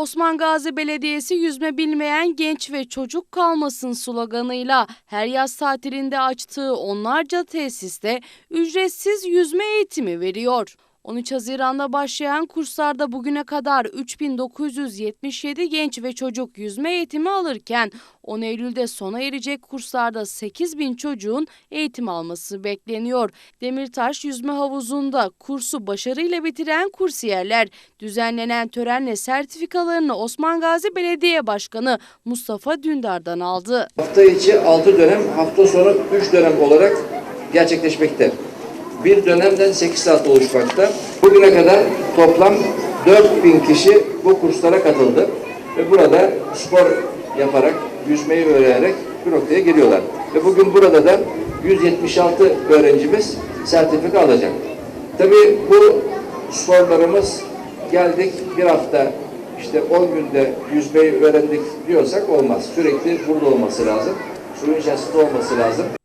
Osman Gazi Belediyesi yüzme bilmeyen genç ve çocuk kalmasın sloganıyla her yaz tatilinde açtığı onlarca tesiste ücretsiz yüzme eğitimi veriyor. 13 Haziran'da başlayan kurslarda bugüne kadar 3977 genç ve çocuk yüzme eğitimi alırken 10 Eylül'de sona erecek kurslarda 8000 çocuğun eğitim alması bekleniyor. Demirtaş Yüzme Havuzu'nda kursu başarıyla bitiren kursiyerler düzenlenen törenle sertifikalarını Osman Gazi Belediye Başkanı Mustafa Dündar'dan aldı. Hafta içi 6 dönem, hafta sonu 3 dönem olarak gerçekleşmekte. Bir dönemden 8 saat oluşmakta. Bugüne kadar toplam 4000 kişi bu kurslara katıldı. Ve burada spor yaparak, yüzmeyi öğrenerek bu noktaya geliyorlar. Ve bugün burada da 176 öğrencimiz sertifika alacak. Tabii bu sporlarımız geldik bir hafta işte 10 günde yüzmeyi öğrendik diyorsak olmaz. Sürekli burada olması lazım. Suyun içerisinde olması lazım.